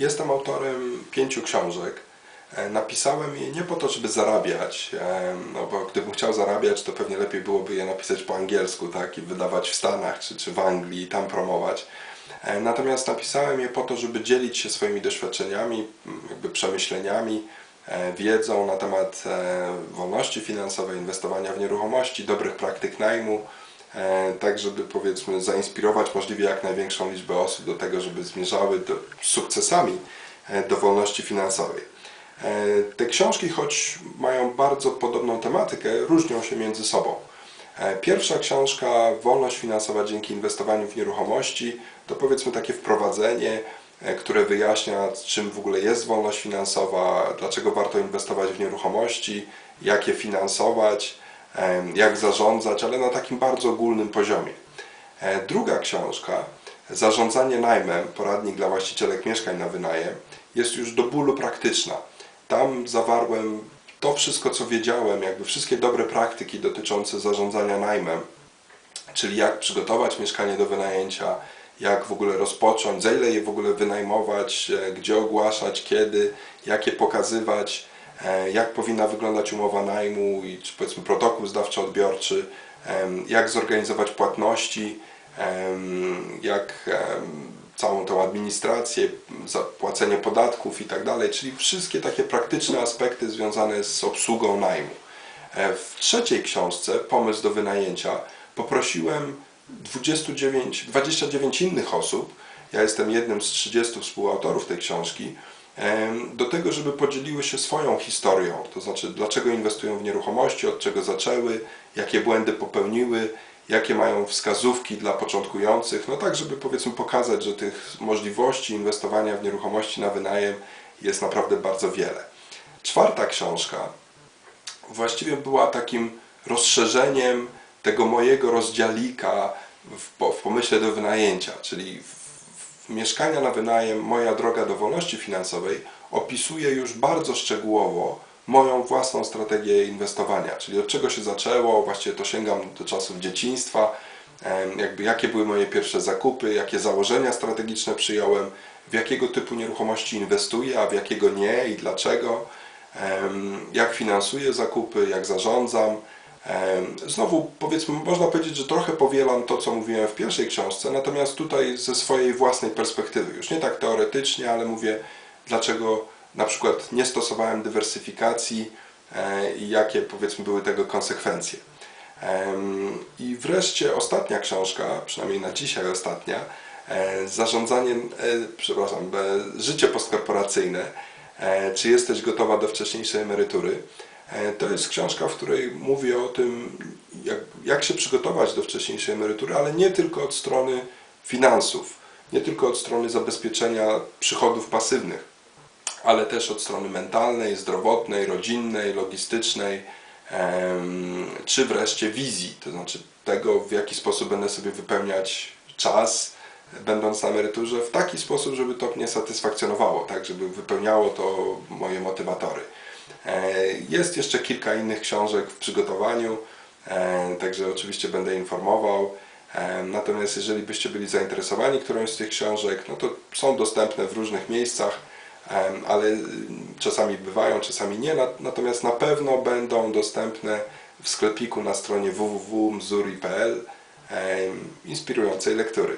Jestem autorem pięciu książek. E, Napisałem je nie po to, żeby zarabiać, e, no bo gdybym chciał zarabiać, to pewnie lepiej byłoby je napisać po angielsku, tak, i wydawać w Stanach czy, czy w Anglii i tam promować. E, Natomiast napisałem je po to, żeby dzielić się swoimi doświadczeniami, jakby przemyśleniami, wiedzą na temat wolności finansowej, inwestowania w nieruchomości, dobrych praktyk najmu, tak żeby powiedzmy zainspirować możliwie jak największą liczbę osób do tego, żeby zmierzały do, sukcesami e, do wolności finansowej. E, Te książki, choć mają bardzo podobną tematykę, różnią się między sobą. E, Pierwsza książka, Wolność finansowa dzięki inwestowaniu w nieruchomości, to powiedzmy takie wprowadzenie, e, które wyjaśnia, czym w ogóle jest wolność finansowa, dlaczego warto inwestować w nieruchomości, jak je finansować, e, jak zarządzać, ale na takim bardzo ogólnym poziomie. E, Druga książka, Zarządzanie najmem, poradnik dla właścicielek mieszkań na wynajem, jest już do bólu praktyczna. Tam zawarłem to wszystko, co wiedziałem, jakby wszystkie dobre praktyki dotyczące zarządzania najmem, czyli jak przygotować mieszkanie do wynajęcia, jak w ogóle rozpocząć, za ile je w ogóle wynajmować, e, gdzie ogłaszać, kiedy, jak je pokazywać, jak powinna wyglądać umowa najmu i czy powiedzmy protokół zdawczo-odbiorczy, jak zorganizować płatności, jak całą tą administrację, zapłacenie podatków i tak dalej, czyli wszystkie takie praktyczne aspekty związane z obsługą najmu. E, W trzeciej książce, Pomysł do wynajęcia, poprosiłem 29, 29 innych osób, ja jestem jednym z 30 współautorów tej książki, do tego, żeby podzieliły się swoją historią, to znaczy dlaczego inwestują w nieruchomości, od czego zaczęły, jakie błędy popełniły, jakie mają wskazówki dla początkujących, no tak, żeby powiedzmy pokazać, że tych możliwości inwestowania w nieruchomości na wynajem jest naprawdę bardzo wiele. Czwarta książka właściwie była takim rozszerzeniem tego mojego rozdziałika w, w pomyśle do wynajęcia, czyli mieszkania na wynajem Moja droga do wolności finansowej opisuje już bardzo szczegółowo moją własną strategię inwestowania, czyli od czego się zaczęło, właściwie to sięgam do czasów dzieciństwa, jakby jakie były moje pierwsze zakupy, jakie założenia strategiczne przyjąłem, w jakiego typu nieruchomości inwestuję, a w jakiego nie i dlaczego, jak finansuję zakupy, jak zarządzam. Znowu powiedzmy, można powiedzieć, że trochę powielam to, co mówiłem w pierwszej książce, natomiast tutaj ze swojej własnej perspektywy, już nie tak teoretycznie, ale mówię, dlaczego na przykład nie stosowałem dywersyfikacji e, i jakie powiedzmy były tego konsekwencje. I wreszcie ostatnia książka, przynajmniej na dzisiaj ostatnia, e, zarządzanie, e, przepraszam, życie postkorporacyjne. Czy jesteś gotowa do wcześniejszej emerytury? E, To jest książka, w której mówię o tym, jak, jak się przygotować do wcześniejszej emerytury, ale nie tylko od strony finansów, nie tylko od strony zabezpieczenia przychodów pasywnych, ale też od strony mentalnej, zdrowotnej, rodzinnej, logistycznej, czy wreszcie wizji, to znaczy tego, w jaki sposób będę sobie wypełniać czas, będąc na emeryturze, w taki sposób, żeby to mnie satysfakcjonowało, tak, żeby wypełniało to moje motywatory. E, Jest jeszcze kilka innych książek w przygotowaniu, e, także oczywiście będę informował. E, Natomiast jeżeli byście byli zainteresowani którąś z tych książek, no to są dostępne w różnych miejscach, ale czasami bywają, czasami nie. Na- Natomiast na pewno będą dostępne w sklepiku na stronie www.mzuri.pl inspirującej lektury.